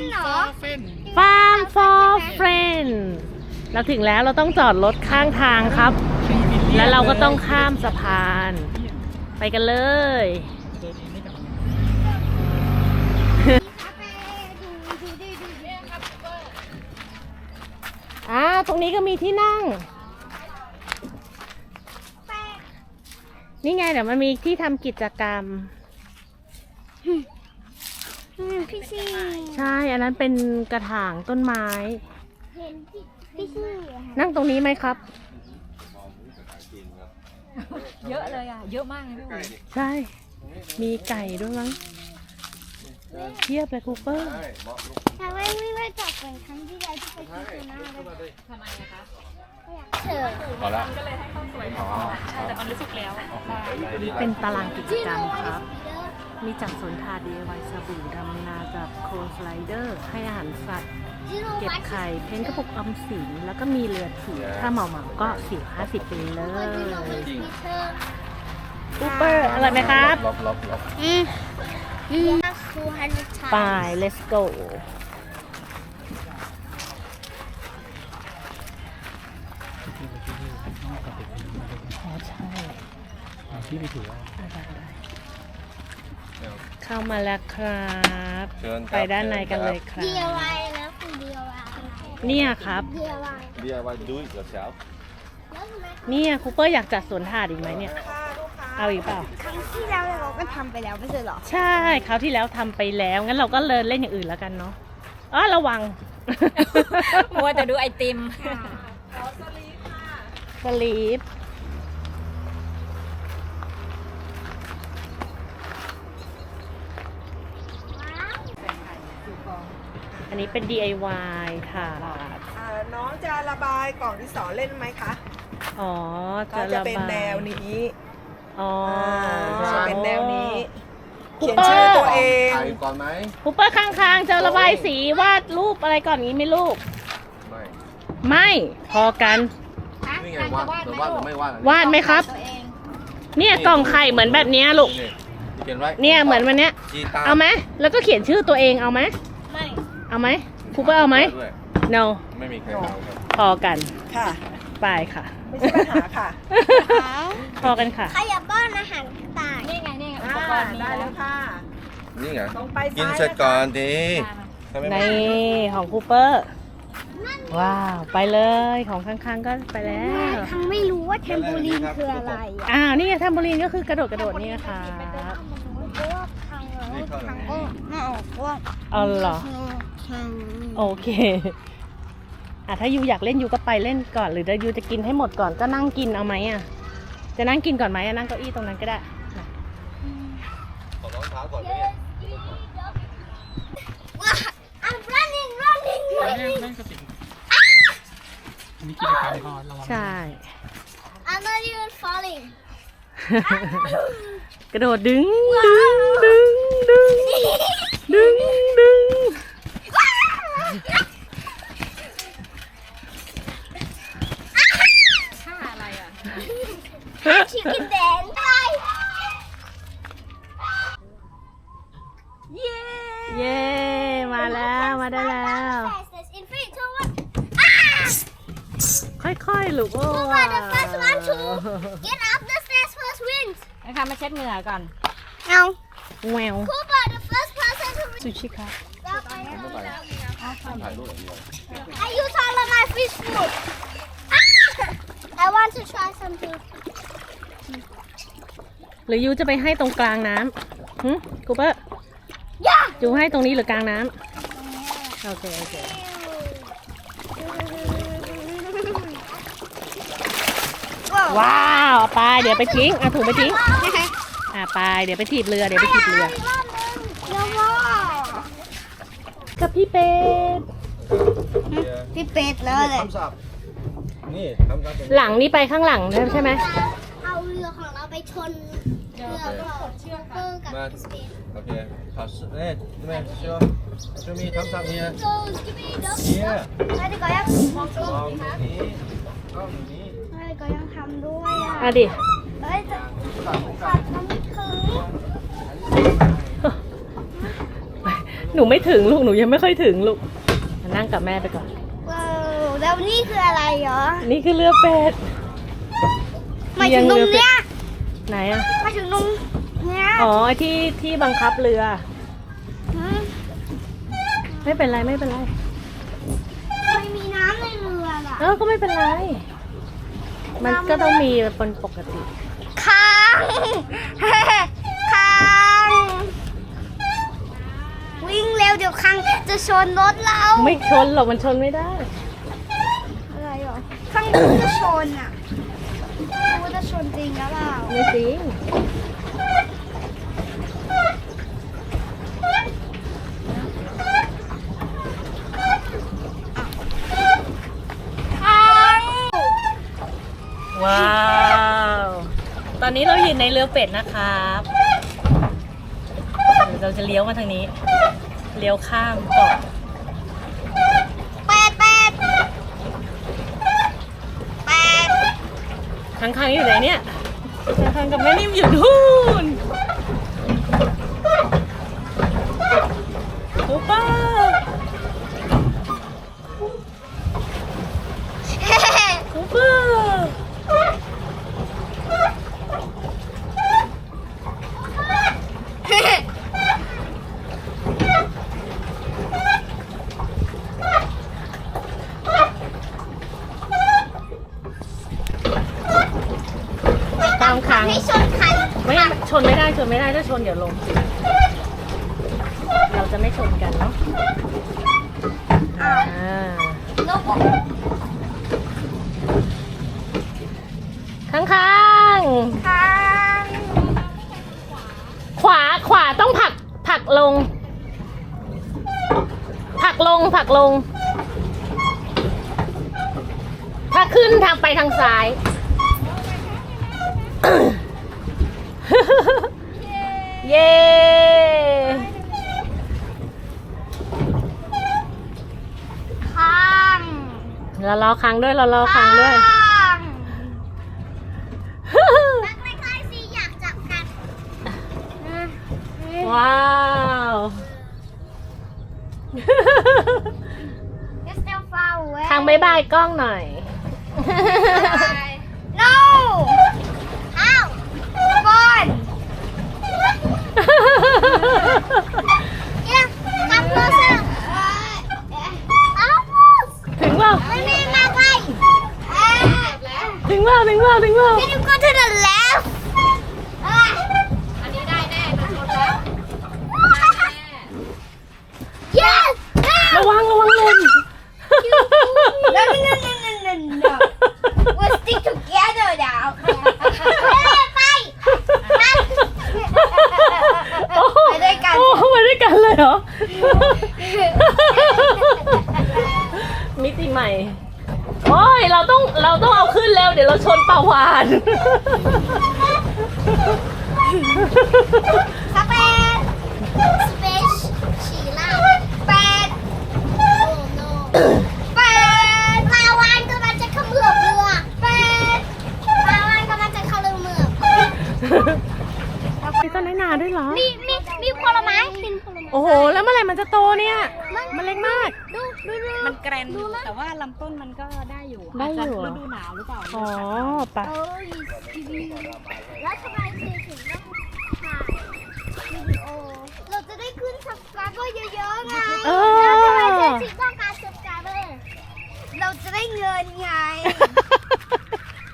นเหรอ เฟน Farm for Friends เราถึงแล้วเราต้องจอดรถข้างทางครับ แล้วเราก็ต้องข้ามสะพาน ไปกันเลยเดินเองไม่กลับอ่า ตรงนี้ก็มีที่นั่ง นี่ไงเดี๋ยวมันมีที่ทำกิจกรรม พี่ซี่ใช่ อันนั้นเป็นกระถางต้นไม้ เห็นพี่พี่ซี่นั่งตรงนี้ไหมครับ เยอะเลยอะ เยอะมากเลยพี่อุ๋ยใช่ มีไก่ด้วยมั้งเทียบเลยคูเปอร์ทำไมไม่ไปจับเหมือนครั้งที่แล้วที่ไปที่สุนาเลยทำไมอะคะเธอพอละก็เลยให้ข้าวสวยก่อนใช่แต่ตอนนี้สุกแล้ว เป็นตารางกิจกรรมครับ มีจัดสวนถาด DIY สบู่ดำนาจับโคลนสไลเดอร์ ให้อาหารสัตว์ เก็บไข่ เพ้นท์กระปุกออมสิน แล้วก็มีเรือถีบถ้าเหมาเหมาๆก็สี่ห้าสิบไปเลยคูเปอร์อร่อยไหมครับลบลบลบอืมอืมครูฮันชาไป let's go อ๋อใช่ที่ไปถือ เข้ามาแล้วครับเชิญไปด้านในกันเลยครับเดียวไว้แล้วคุณเดียวไว้เนี่ยครับเดียวไว้ DIY do it yourself แล้วทำไมเนี่ยคูเปอร์อยากจัดสวนถาดอีกไหมเนี่ย เอาอีกเปล่า ครั้งที่แล้วเราก็ทำไปแล้วไม่ใช่เหรอ ใช่คราวที่แล้วทำไปแล้ว งั้นเราก็เลินเล่นอย่างอื่นแล้วกันเนาะอ๋อระวัง มัวแต่ดูไอติม สลีป อันนี้เป็น DIY ค่ะ อ่าน้องจะระบายกล่องดินสอเล่นไหมคะอ๋อ ก็จะเป็นระบายแนวนี้อ๋อจะเป็นแนวนี้คูเขียนเปอชื่อร์ตัวเอง ถ่ายก่อนไหมคูเปอร์ข้างๆจะระบายสีวาดรูปอะไรก่อนนี้ไหมลูก ไม่ไม่ พอกัน นี่ไงวาดจะวาดหรือไม่วาดวาดไหมครับเนี่ยกล่องไข่เหมือนแบบเนี้ยลูก นี่เขียนไว้เนี่ยเหมือนวันเนี้ย จีตาเอาไหมแล้วก็เขียนชื่อตัวเองเอาไหมไม่ เอาไหมคูเปอร์เอาไหม ด้วย no ไม่มีใครเอาครับ พอกันค่ะ ไปค่ะ ไม่ใช่ปัญหาค่ะพอกันค่ะใครอยากป้อนอาหารกระต่าย นี่ไงนี่ไงอุอ่าปกรณ์มีได้แล้วค่ะ นี่ไงตรงไปกินซ้ายเสร็จก่อนดีค่ะใช่ไหมในของคูเปอร์ ว้าว ไปเลยของข้างๆก็ไปแล้ว ทั้งไม่รู้ว่าเทมโบลีนคืออะไรอะอ้าวนี่ไงแทมโบลีนก็คือกระโดดกระโดดนี่นะคะ เพราะว่าพังแล้วพังก็ไม่ออกว่าเอาเหรอ พังโอเคอะถ้ายูอยากเล่นยูก็ไปเล่นก่อน หรือถ้ายูจะกินให้หมดก่อนก็นั่งกินเอาไหมอะ จะนั่งกินก่อนไหมอะนั่งเก้าอี้ตรงนั้นก็ได้ขอรองเท้าก่อนไหมว้า I'm running running running นั่งสติมีกิจกรรมก่อนระวังใช่ I'm not even falling กระโดดดึงดึงดึงดึงดึง chicken dance ไป เย้ มาแล้ว มาได้แล้ว Fastest in three, two, one. ค่อยๆ ลูกโอ้ Who are the first one to get up the stairs first wins? นะคะมาเช็ดเหงื่อก่อน No. แวว Cooper, the first person to ซูชิครับ ถ่ายรูปอย่างเดียว I use all of my fish food. I want to try something. หรือยูจะไปให้ตรงกลางน้ำหึกูเปอร์ Yeah. ยูให้ตรงนี้หรือกลางน้ำโอเคโอเคว้าวเอาไปเดี๋ยวไปทิ้งเอาถุงไปทิ้งอะไปเดี๋ยวไปถีบเรือเดี๋ยวไปถีบเรือ No more. กับพี่เป็ดพี่เป็ดเลยทำสับนี่ทำสับเป็นหลังนี่ไปข้างหลังใช่ไหมเอาเรือของเราไปชน มาสเปนโอเคขอเอ๊ะแม่เชื่อช่วยมีทำสับเนี่ย So give me the เนี่ย Tadi kau yang มองตรงนี้กล้องอยู่นี้ Tadi kau yang ham dua ya อะดิ Eh, tak tak kami ke หนูนูไม่ถึงลูกหนูยังไม่ค่อยถึงลูกมานั่งกับแม่ไปก่อนว้าวแล้วนี่คืออะไรเหรอ นี่คือเรือเป็ดหมายถึงตรงเนี้ย ไหนอะหมายถึงตรงเนี้ยอ๋อไอ้ที่ที่บังคับเรือมไม่เป็นไรไม่เป็นไร ไม่มีน้ำในเรือล่ะเออก็ไม่เป็นไร มันก็ต้องมีเป็นปกติ ค้างค้างวิ่งเร็วเดี๋ยวค้างจะชนรถเราไม่ชนหรอกมันชนไม่ได้ อะไรหรอข้างบนจะชนอะไม่รู้ว่าจะ ชนจริงหรือเปล่าไม่จริงค้างว้าว ตอนนี้เราอยู่ในเรือเป็ดนะครับเดี๋ยวเราจะเลี้ยวมาทางนี้ เลี้ยวข้ามเกาะ แปดแปดแปด ข้างๆอยู่ไหนเนี่ยข้างๆกับแม่นิ่มอยู่นู่นซูเปอร์ซูเปอร์ตามครั้ง ให้ชนคันไม่ชนไม่ได้ชนไม่ได้ถ้าชนเดี๋ยวลง เราจะไม่ชนกันเนาะอ่านกข้างข้างค้างขวาขวาต้องผลักผลักลงผลักลงผลักลง ถ้าขึ้นทางไปทางซ้าย เย้ค้างเรารอค้างด้วยเรารอค้างด้วยค้างมันไม่ใกล้สิอยากจับกันว้าว It's still far away ทางบายบายกล้องหน่อย No อ้าวบอล Yeah come closer Almost ถึงว่า ไม่มีมาใกล้ ถึงว่าถึงว่าถึงว่า Can you go to the left อันนี้ได้แน่จะชนแล้ว Yes ระวังระวังหล่น No no no no no no no We'll stick together now ไปไปโอ้โหไปด้วยกัน โอ้โหไปด้วยกันเลยเหรอ มิติใหม่โอ้ย เราต้องเราต้องเอาขึ้นแล้ว เดี๋ยวเราชนปลาวานสเปน Fish ฉีล่าเป็ด Oh no เป็ดปลาวานกำลังจะเขมือบเรือเป็ดปลาวานกำลังจะเขมือบมีต้นไม้นาด้วยเหรอมีมีมีผลไม้กินผลไม้ โอ้โห แล้วเมื่อไหร่มันจะโตเนี่ย มันเล็กมาก ดูดูดูมันแกรนอยู่แต่ว่าลำต้นมันก็ได้อยู่ได้อยู่าจเหรอจะฤดูหนาวหรือเปล่าอ๋อปะโอ้ยทีวีแล้วทำไมเธอถึงต้องถ่ายวิดีโอ เราจะได้ขึ้น subscriber เยอะๆไงเอแล้วทำไมอเธอถึงต้องการ subscriber เราจะได้เงินไง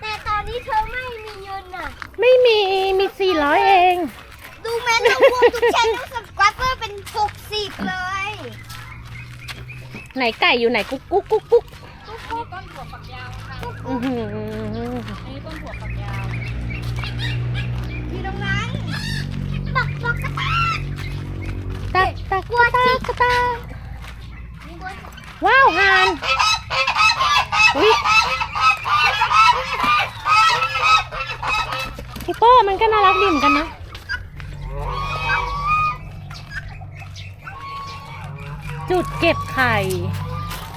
แต่ตอนนี้เธอไม่มีเงินอะ ไม่มี มี400เอง ดูแม้เรารวมทุกช่อง subscriber เป็น60เลยไหนไก่อยู่ไหนกุ๊กกุ๊กกุ๊กกุ๊กอันนี้ต้นถั่วฝักยาวค่ะอื้อหืออันนี้ต้นถั่วฝักยาว อยู่ตรงนั้นบอกบอกกระตาตักตักกลัวตากตากว้าวหานวิฮิปโป้มันก็น่ารักดีเหมือนกันนะ จุดเก็บไข่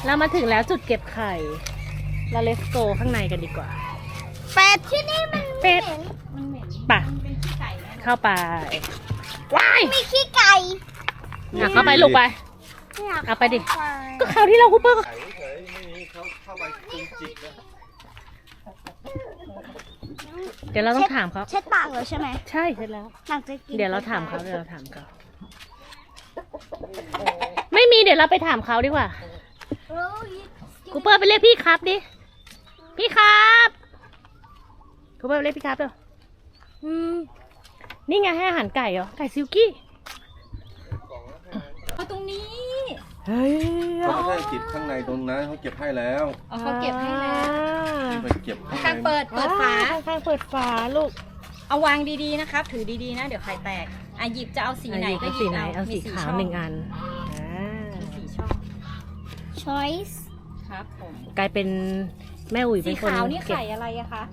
เรามาถึงแล้วจุดเก็บไข่ เราเลสโกข้างในกันดีกว่า เป็ดที่นี่มันเป็ด มันเหม็นป่ะมันเป็นขี้ไก่นะเข้าไปว้ายมีขี้ไก่อะเข้าไปลูกไปอยากเอาไปดิเข้าก็คราวที่เราคูเปอร์ก็ไก่เฉยๆไม่มีเขาเข้าไปจุงจิกนะเดี๋ยวเราต้องถามเขาเช็ดปากแล้วใช่ไหมใช่เสร็จแล้ว หลังจากกินเดี๋ยวเราถามเขาเดี๋ยวเราถามเขาไม่มีเดี๋ยวเราไปถามเขาดีกว่าโอ้ยคูเปอร์ไปเรียกพี่ครับดิ พี่ครับคูเปอร์ไปเรียกพี่ครับเร็วอืม นี่ไงให้อาหารไก่เหรอ ไก่ซิลกี้ เอาตรงนี้เฮ้ยเขาไม่ได้เก็บข้างในตรงนั้นเขาเก็บให้แล้วเอาเขาเก็บให้แล้วไปเก็บข้างในข้างเปิด เปิดฝาข้างๆเปิดฝาลูก เอาวางดีๆนะครับ ถือดีๆนะ เดี๋ยวไข่แตก อะหยิบจะเอาสีไหนก็หยิสีบไหนเอาเอาสีมีขาวช่องหนึ่งอัน อ่ามีสี่ช่อง ช้อยส์ครับผมกลายเป็นแม่อุ๋ยสีเป็นคนขาวนี่เก็บไข่อะไรอะคะ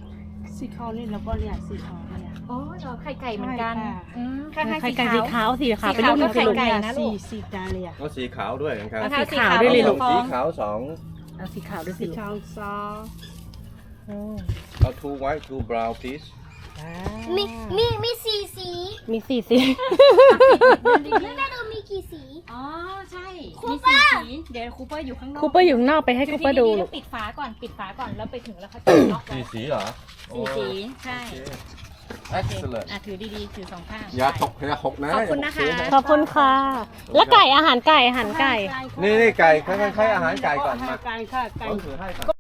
สีขาวนี่แล้วก็เนี่ยสีขาวเนี่ย อ๋อเหรอไข่ไก่เหมือนกันใช่ค่ะ อืมข้างๆไข่สีไก่ขาสีวขาวสีขาวสีเป็นขาลูวกหนึ่งก็เป็นลูกไข่ไก่นะลูสีกสีดาเลยอะก็สีขาวด้วยนะครับเอานะคะสีขาวด้วยเลยลูกฟอสีงขาวสองเอาสีขาวด้วยสิสีลูกขาวซออืมเอา two white two brown please อ่ามีมีมีสีสีมีสีสี แม่ดูมี กี่สี อ๋อ ใช่คูมีเปอสีร์สีเดี๋ยวคูเปอร์อยู่ข้างนอกคูเปอร์อยู่ข้างนอกไปให้คูเปอร์ดูดีๆลูแล้กวปิดฝาก่อน ปิดฝาก่อน แล้วไปถึงแล้วเขาจะล็อกไว้สีสีเหรอสีสี ใช่โอเคโอเค excellent อะถือดีๆ ถือสองข้างอย่าตกอย่าหกนะขอบคุณนะคะอย่าหกขอบคุณค่ะ แล้วไก่อาหารไก่อาหารไก่ นี่นี่ไก่ค่อยๆให้อาหารไก่ก่อนมาไก่ค่ะไก่เขาถือให้ก่อน